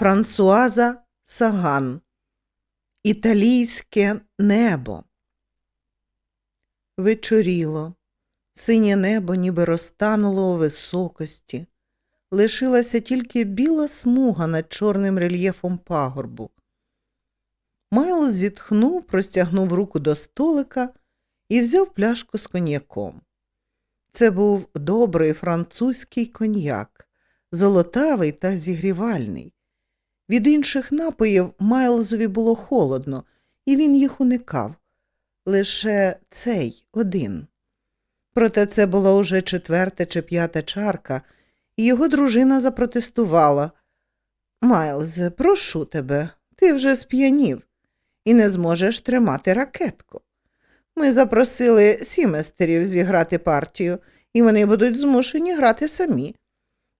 Франсуаза Саган Італійське небо. Вечоріло. Синє небо ніби розтануло у високості. Лишилася тільки біла смуга над чорним рельєфом пагорбу. Майлз зітхнув, простягнув руку до столика і взяв пляшку з коньяком. Це був добрий французький коньяк, золотавий та зігрівальний. Від інших напоїв Майлзові було холодно, і він їх уникав. Лише цей один. Проте це була уже четверта чи п'ята чарка, і його дружина запротестувала. Майлз, прошу тебе, ти вже сп'янів і не зможеш тримати ракетку. Ми запросили сіместерів зіграти партію, і вони будуть змушені грати самі.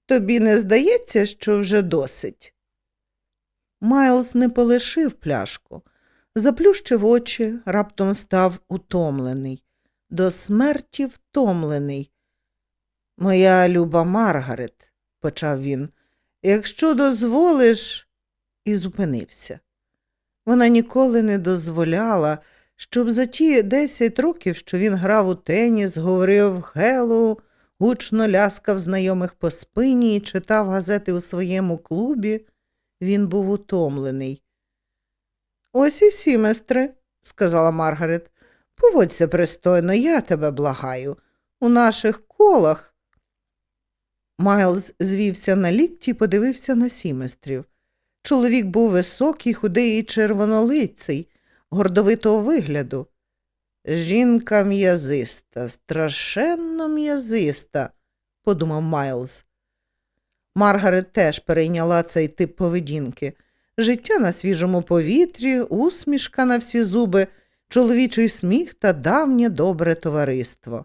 Тобі не здається, що вже досить? Майлз не полишив пляшку, заплющив очі, раптом став утомлений, до смерті втомлений. Моя люба Маргарет, почав він, якщо дозволиш, і зупинився. Вона ніколи не дозволяла, щоб за ті десять років, що він грав у теніс, говорив Хеллоу, гучно ляскав знайомих по спині і читав газети у своєму клубі. Він був утомлений. Ось і сіместри, сказала Маргарет. Поводься пристойно, я тебе благаю. У наших колах. Майлз звівся на лікті і подивився на сіместрів. Чоловік був високий, худий і червонолиций, гордовитого вигляду. Жінка м'язиста, страшенно м'язиста, подумав Майлз. Маргарет теж перейняла цей тип поведінки. Життя на свіжому повітрі, усмішка на всі зуби, чоловічий сміх та давнє добре товариство.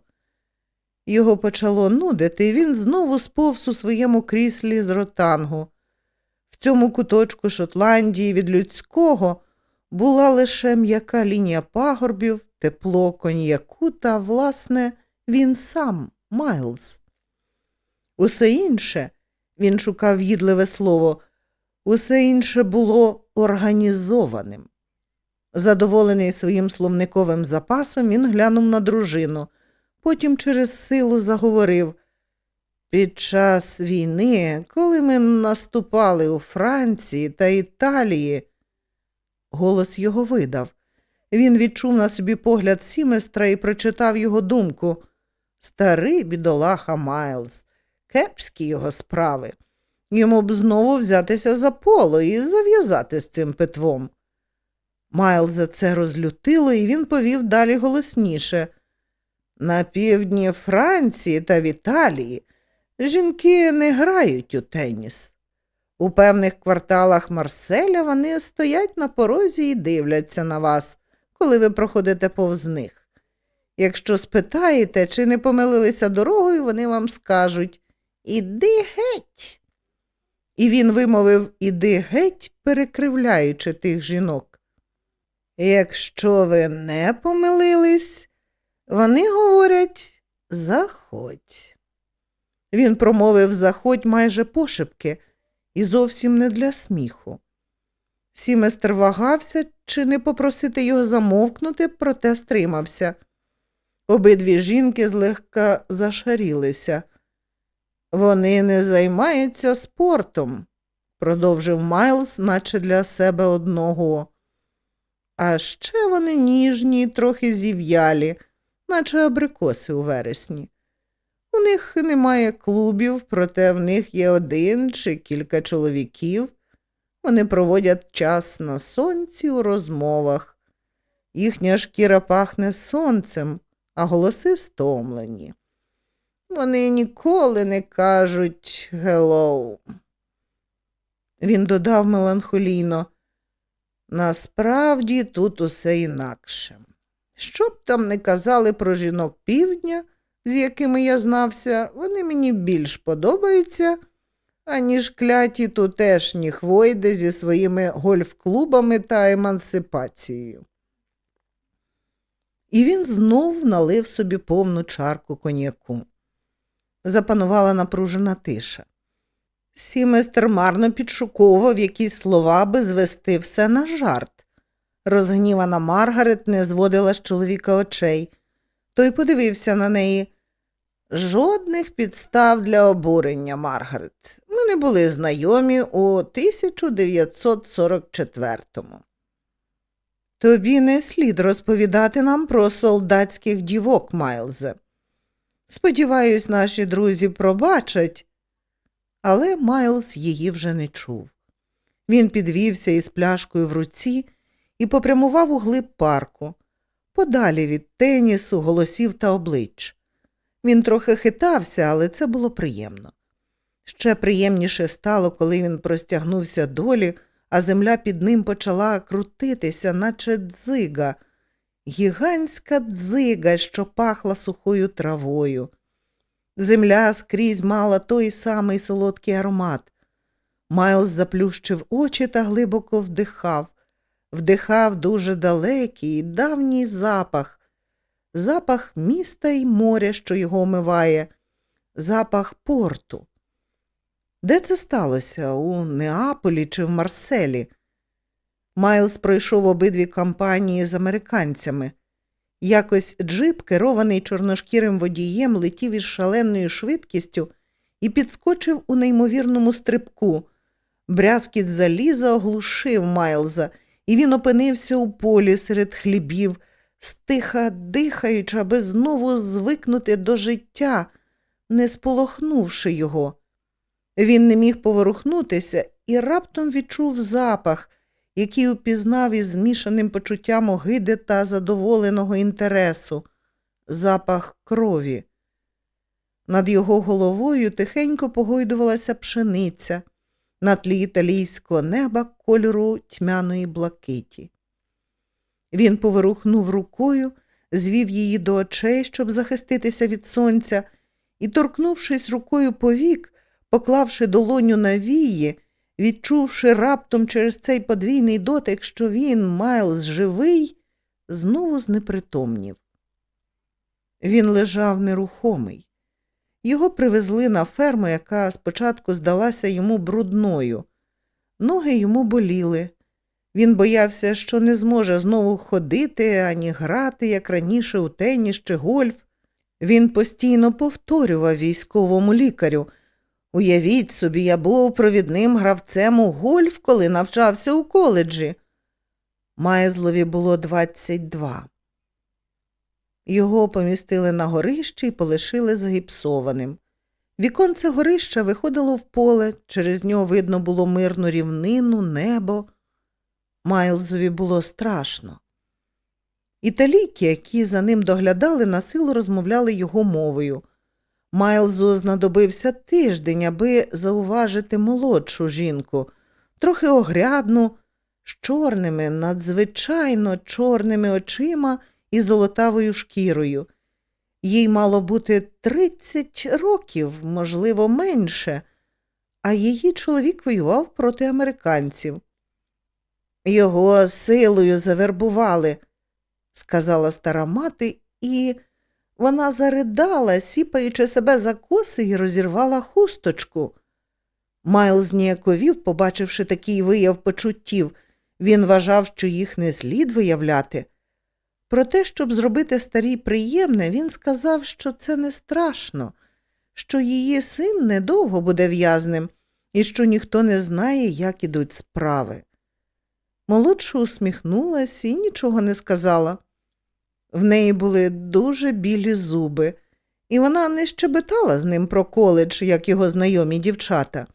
Його почало нудити, і він знову сповз у своєму кріслі з ротангу. В цьому куточку Шотландії від людського була лише м'яка лінія пагорбів, тепло коньяку та, власне, він сам, Майлз. Усе інше він шукав їдливе слово, усе інше було організованим. Задоволений своїм словниковим запасом, він глянув на дружину, потім через силу заговорив. Під час війни, коли ми наступали у Франції та Італії, голос його видав. Він відчув на собі погляд Сіместра і прочитав його думку. Старий бідолаха Майлз, кепські його справи. Йому б знову взятися за поло і зав'язати з цим питвом. Майлза це розлютило, і він повів далі голосніше. На півдні Франції та в Італії жінки не грають у теніс. У певних кварталах Марселя вони стоять на порозі і дивляться на вас, коли ви проходите повз них. Якщо спитаєте, чи не помилилися дорогою, вони вам скажуть Іди геть. І він вимовив Іди геть, перекривляючи тих жінок. Якщо ви не помилились, вони говорять заходь. Він промовив заходь майже пошепки і зовсім не для сміху. Сіместр вагався, чи не попросити його замовкнути, проте стримався. Обидві жінки злегка зашарілися. Вони не займаються спортом, продовжив Майлз, наче для себе одного. А ще вони ніжні, трохи зів'ялі, наче абрикоси у вересні. У них немає клубів, проте в них є один чи кілька чоловіків. Вони проводять час на сонці у розмовах. Їхня шкіра пахне сонцем, а голоси стомлені. Вони ніколи не кажуть «гелоу». Він додав меланхолійно. Насправді тут усе інакше. Що б там не казали про жінок півдня, з якими я знався, вони мені більш подобаються, аніж кляті тутешні хвойди зі своїми гольф-клубами та емансипацією. і він знов налив собі повну чарку коньяку. Запанувала напружена тиша. Сіместер марно підшуковував якісь слова, аби звести все на жарт. Розгнівана Маргарет не зводила з чоловіка очей. Той подивився на неї. Жодних підстав для обурення, Маргарет. Ми не були знайомі у 1944-му. Тобі не слід розповідати нам про солдатських дівок, Майлзе. Сподіваюсь, наші друзі пробачать, але Майлз її вже не чув. Він підвівся із пляшкою в руці і попрямував у глиб парку, подалі від тенісу, голосів та облич. Він трохи хитався, але це було приємно. Ще приємніше стало, коли він простягнувся долі, а земля під ним почала крутитися, наче дзига, гігантська дзига, що пахла сухою травою. Земля скрізь мала той самий солодкий аромат. Майлз заплющив очі та глибоко вдихав, вдихав дуже далекий, давній запах, запах міста й моря, що його омиває, запах порту. Де це сталося? У Неаполі чи в Марселі? Майлз пройшов обидві кампанії з американцями. Якось джип, керований чорношкірим водієм, летів із шаленою швидкістю і підскочив у неймовірному стрибку. Брязкіт заліза оглушив Майлза, і він опинився у полі серед хлібів, стиха дихаючи, аби знову звикнути до життя, не сполохнувши його. Він не міг поворухнутися і раптом відчув запах, який упізнав із змішаним почуттям огиди та задоволеного інтересу, запах крові. Над його головою тихенько погойдувалася пшениця на тлі італійського неба кольору тьмяної блакиті. Він поворухнув рукою, звів її до очей, щоб захиститися від сонця, і, торкнувшись рукою повік, поклавши долоню на вії, відчувши раптом через цей подвійний дотик, що він, Майлз, живий, знову знепритомнів. Він лежав нерухомий. Його привезли на ферму, яка спочатку здалася йому брудною. Ноги йому боліли. Він боявся, що не зможе знову ходити ані грати, як раніше у теніс чи гольф. Він постійно повторював військовому лікарю. Уявіть собі, я був провідним гравцем у гольф, коли навчався у коледжі. Майзлові було 22. Його помістили на горище і полишили загіпсованим. Віконце горища виходило в поле, через нього видно було мирну рівнину, небо. Майлзові було страшно. Італійки, які за ним доглядали, на силу розмовляли його мовою. Майлзу знадобився тиждень, аби зауважити молодшу жінку, трохи огрядну, з чорними, надзвичайно чорними очима і золотавою шкірою. Їй мало бути тридцять років, можливо, менше, а її чоловік воював проти американців. Його силою завербували, сказала стара мати, і вона заридала, сіпаючи себе за коси і розірвала хусточку. Майл зніяковів, побачивши такий вияв почуттів, він вважав, що їх не слід виявляти. Про те, щоб зробити старій приємне, він сказав, що це не страшно, що її син недовго буде в'язнем і що ніхто не знає, як ідуть справи. Молодша усміхнулась і нічого не сказала. В неї були дуже білі зуби, і вона не щебетала з ним про коледж, як його знайомі дівчата.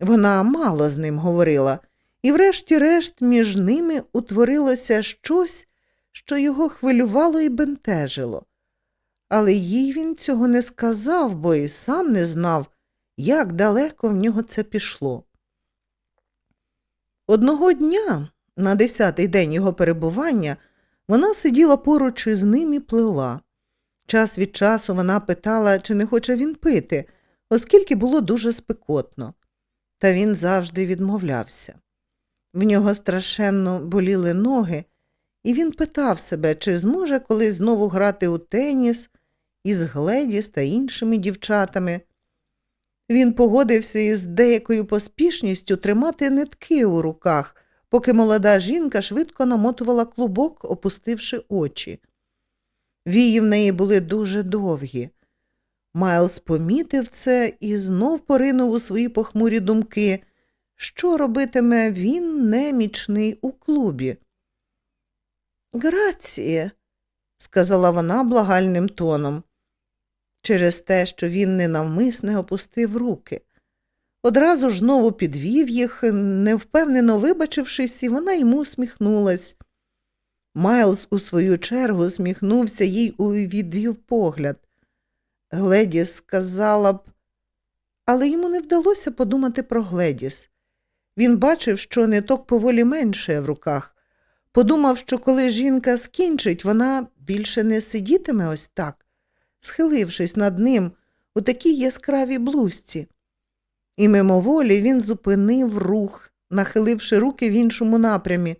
Вона мало з ним говорила, і, врешті-решт, між ними утворилося щось, що його хвилювало і бентежило. Але їй він цього не сказав, бо і сам не знав, як далеко в нього це пішло. Одного дня, на десятий день його перебування, вона сиділа поруч із ним і плела. Час від часу вона питала, чи не хоче він пити, оскільки було дуже спекотно. Та він завжди відмовлявся. В нього страшенно боліли ноги, і він питав себе, чи зможе колись знову грати у теніс із Гледіс та іншими дівчатами. Він погодився із деякою поспішністю тримати нитки у руках, поки молода жінка швидко намотувала клубок, опустивши очі. Вії в неї були дуже довгі. Майлз помітив це і знов поринув у свої похмурі думки, що робитиме він немічний у клубі. Граціє, сказала вона благальним тоном, через те, що він ненавмисне опустив руки. Одразу ж знову підвів їх, невпевнено вибачившись, і вона йому усміхнулась. Майлз у свою чергу усміхнувся їй у відвів погляд. Гледіс сказала б, але йому не вдалося подумати про Гледіс. Він бачив, що ниток поволі менше в руках. Подумав, що коли жінка скінчить, вона більше не сидітиме ось так, схилившись над ним у такій яскравій блузці. І мимоволі він зупинив рух, нахиливши руки в іншому напрямі.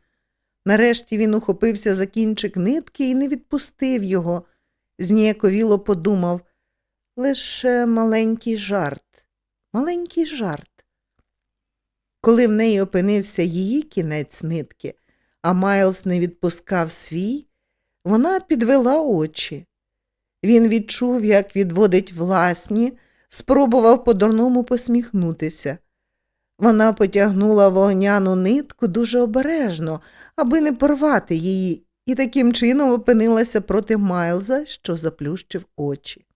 Нарешті він ухопився за кінчик нитки і не відпустив його. Зніяковіло подумав лише маленький жарт, маленький жарт. Коли в неї опинився її кінець нитки, а Майлз не відпускав свій, вона підвела очі. Він відчув, як відводить власні, спробував по-дурному посміхнутися. Вона потягнула вогняну нитку дуже обережно, аби не порвати її, і таким чином опинилася проти Майлза, що заплющив очі.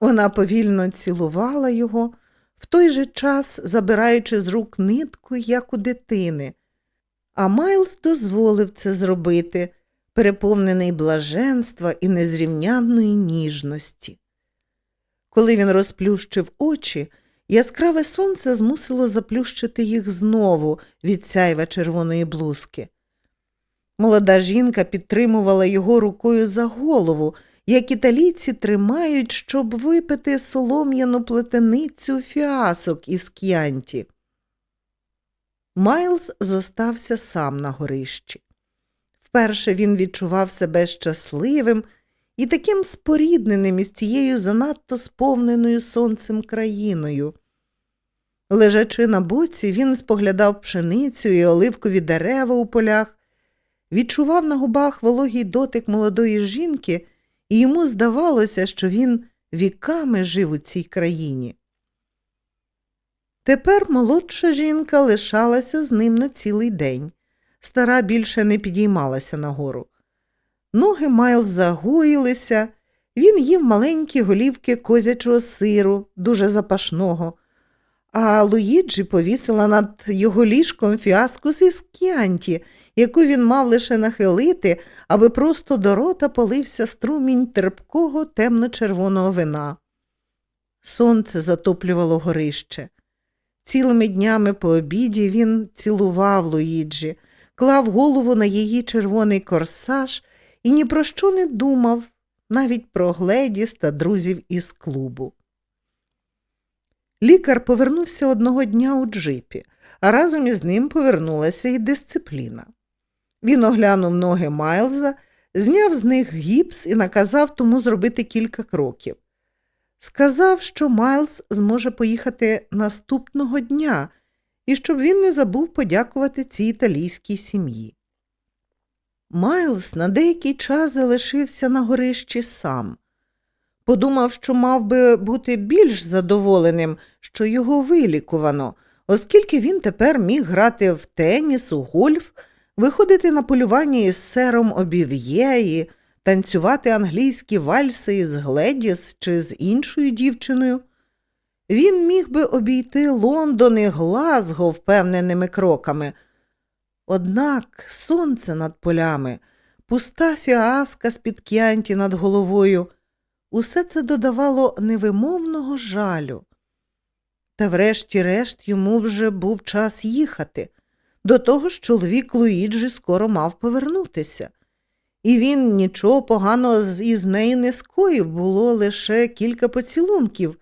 Вона повільно цілувала його, в той же час забираючи з рук нитку, як у дитини. А Майлз дозволив це зробити, переповнений блаженства і незрівнянної ніжності. Коли він розплющив очі, яскраве сонце змусило заплющити їх знову від сяйва червоної блузки. Молода жінка підтримувала його рукою за голову, як італійці тримають, щоб випити солом'яну плетеницю фіасок із к'янті. Майлз зостався сам на горищі. Вперше він відчував себе щасливим і таким спорідненим із тією занадто сповненою сонцем країною. Лежачи на боці, він споглядав пшеницю і оливкові дерева у полях, відчував на губах вологий дотик молодої жінки, і йому здавалося, що він віками жив у цій країні. Тепер молодша жінка лишалася з ним на цілий день. Стара більше не підіймалася нагору. Ноги Майл загоїлися, він їв маленькі голівки козячого сиру, дуже запашного, а Луїджі повісила над його ліжком фіаску зі скіанті, яку він мав лише нахилити, аби просто до рота полився струмінь терпкого темно-червоного вина. Сонце затоплювало горище. Цілими днями по обіді він цілував Луїджі, клав голову на її червоний корсаж і ні про що не думав, навіть про Гледіс та друзів із клубу. Лікар повернувся одного дня у джипі, а разом із ним повернулася і дисципліна. Він оглянув ноги Майлза, зняв з них гіпс і наказав тому зробити кілька кроків. Сказав, що Майлз зможе поїхати наступного дня і щоб він не забув подякувати цій італійській сім'ї. Майлз на деякий час залишився на горищі сам. Подумав, що мав би бути більш задоволеним, що його вилікувано, оскільки він тепер міг грати в теніс, у гольф, виходити на полювання із сером Обів'є і танцювати англійські вальси із Гледіс чи з іншою дівчиною. Він міг би обійти Лондон і Глазго впевненими кроками. Однак сонце над полями, пуста фіаска з-під к'янті над головою, усе це додавало невимовного жалю. Та врешті-решт йому вже був час їхати. До того ж чоловік Луїджі скоро мав повернутися. І він нічого поганого із нею не скоїв, було лише кілька поцілунків.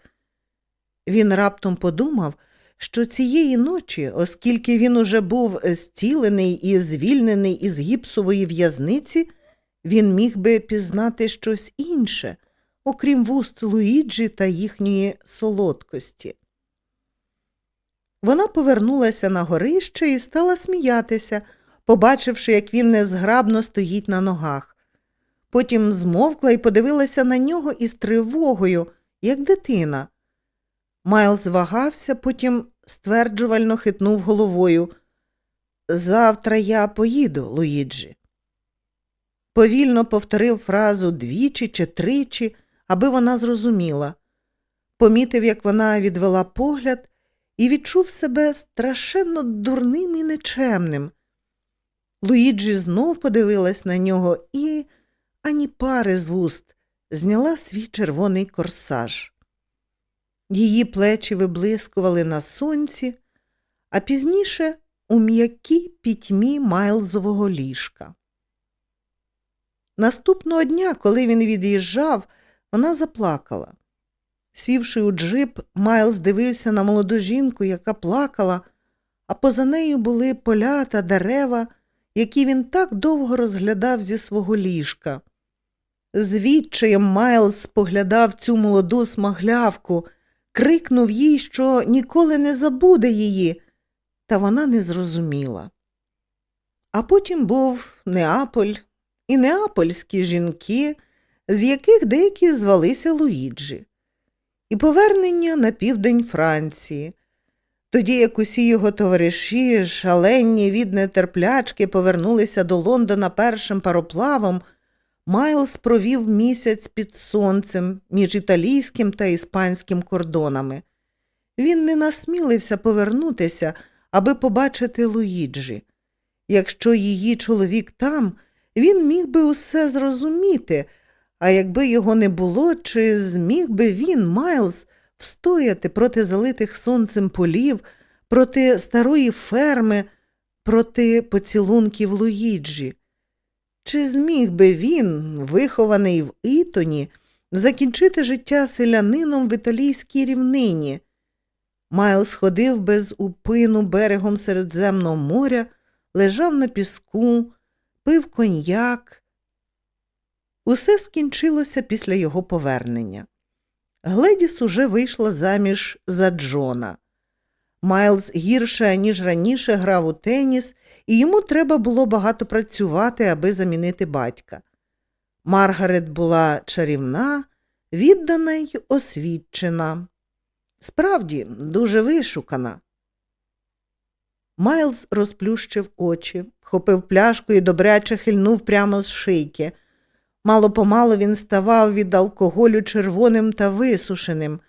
Він раптом подумав, що цієї ночі, оскільки він уже був зцілений і звільнений із гіпсової в'язниці, він міг би пізнати щось інше, окрім вуст Луїджі та їхньої солодкості. Вона повернулася на горище і стала сміятися, побачивши, як він незграбно стоїть на ногах. Потім змовкла і подивилася на нього із тривогою, як дитина. Майлз вагався, потім стверджувально хитнув головою. Завтра я поїду, Луїджі. Повільно повторив фразу двічі чи тричі, аби вона зрозуміла. Помітив, як вона відвела погляд, і відчув себе страшенно дурним і нечемним. Луїджі знов подивилась на нього і, ані пари з вуст, зняла свій червоний корсаж. Її плечі виблискували на сонці, а пізніше у м'якій пітьмі Майлзового ліжка. Наступного дня, коли він від'їжджав, вона заплакала. Сівши у джип, Майлз дивився на молоду жінку, яка плакала, а поза нею були поля та дерева, які він так довго розглядав зі свого ліжка. З відчаєм Майлз споглядав цю молоду смаглявку, крикнув їй, що ніколи не забуде її, та вона не зрозуміла. А потім був Неаполь і неапольські жінки, з яких деякі звалися Луїджі, і повернення на південь Франції. Тоді як усі його товариші, шалені від нетерплячки, повернулися до Лондона першим пароплавом, Майлз провів місяць під сонцем між італійським та іспанським кордонами. Він не насмілився повернутися, аби побачити Луїджі. Якщо її чоловік там, він міг би усе зрозуміти, а якби його не було, чи зміг би він, Майлз, встояти проти залитих сонцем полів, проти старої ферми, проти поцілунків Луїджі? Чи зміг би він, вихований в Ітоні, закінчити життя селянином в італійській рівнині? Майлз ходив без упину берегом Середземного моря, лежав на піску, пив коньяк. Усе скінчилося після його повернення. Гледіс уже вийшла заміж за Джона. Майлз гірше, ніж раніше, грав у теніс, і йому треба було багато працювати, аби замінити батька. Маргарет була чарівна, віддана й освічена. Справді, дуже вишукана. Майлз розплющив очі, хопив пляшку і добряче хильнув прямо з шийки. Мало помалу він ставав від алкоголю червоним та висушеним.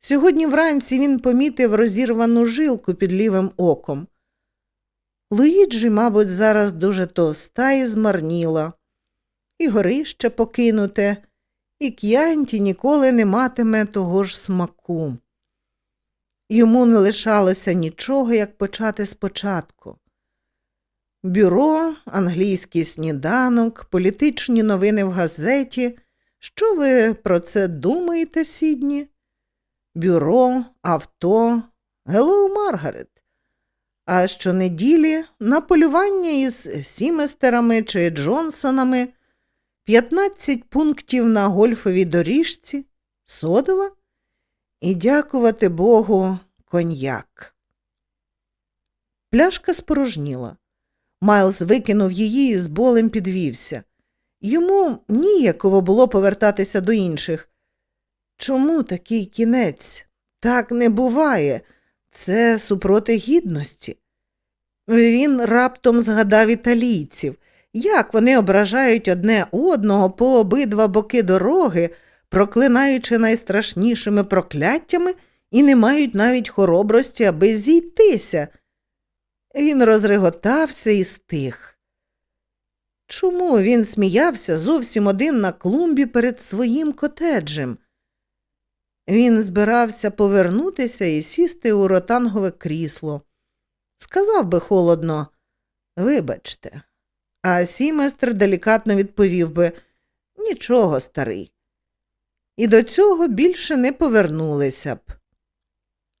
Сьогодні вранці він помітив розірвану жилку під лівим оком. Луїджі, мабуть, зараз дуже товста і змарніла, і горище покинуте, і к'янті ніколи не матиме того ж смаку. Йому не лишалося нічого, як почати спочатку. Бюро, англійський сніданок, політичні новини в газеті. Що ви про це думаєте, Сідні? Бюро, авто, Геллоу, Маргарет. А щонеділі на полювання із Сіместерами чи Джонсонами, 15 пунктів на гольфовій доріжці, содова і, дякувати Богу, коньяк. Пляшка спорожніла. Майлз викинув її і з болем підвівся. Йому ніяково було повертатися до інших. Чому такий кінець? Так не буває. Це супроти гідності. Він раптом згадав італійців, як вони ображають одне одного по обидва боки дороги, проклинаючи найстрашнішими прокляттями і не мають навіть хоробрості, аби зійтися. Він розреготався і стих. Чому він сміявся зовсім один на клумбі перед своїм котеджем? Він збирався повернутися і сісти у ротангове крісло. Сказав би холодно, вибачте, а сіместр делікатно відповів би нічого, старий. І до цього більше не повернулися б.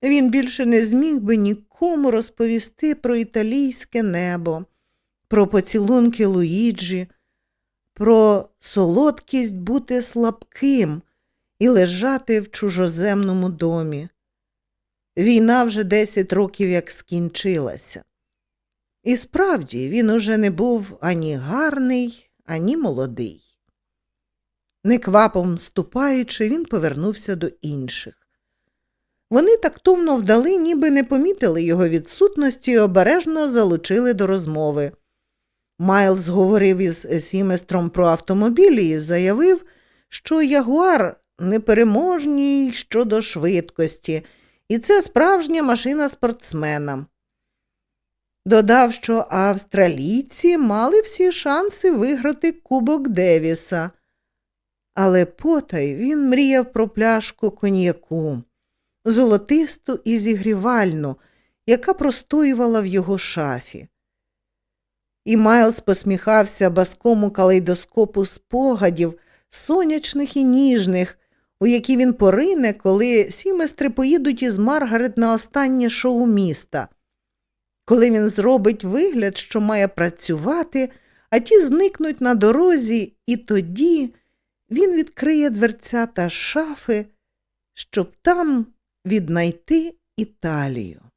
Він більше не зміг би нікому розповісти про італійське небо, про поцілунки Луїджі, про солодкість бути слабким і лежати в чужоземному домі. Війна вже десять років як скінчилася. І справді він уже не був ані гарний, ані молодий. Неквапом ступаючи, він повернувся до інших. Вони тактовно вдали, ніби не помітили його відсутності і обережно залучили до розмови. Майлз говорив із Сіместром про автомобілі і заявив, що Ягуар непереможній щодо швидкості, і це справжня машина спортсмена. Додав, що австралійці мали всі шанси виграти Кубок Девіса. Але потай він мріяв про пляшку коньяку, золотисту і зігрівальну, яка простоювала в його шафі. І Майлз посміхався баскому калейдоскопу спогадів, сонячних і ніжних, у які він порине, коли сіместри поїдуть із Маргарет на останнє шоу міста. Коли він зробить вигляд, що має працювати, а ті зникнуть на дорозі, і тоді він відкриє дверця та шафи, щоб там віднайти Італію.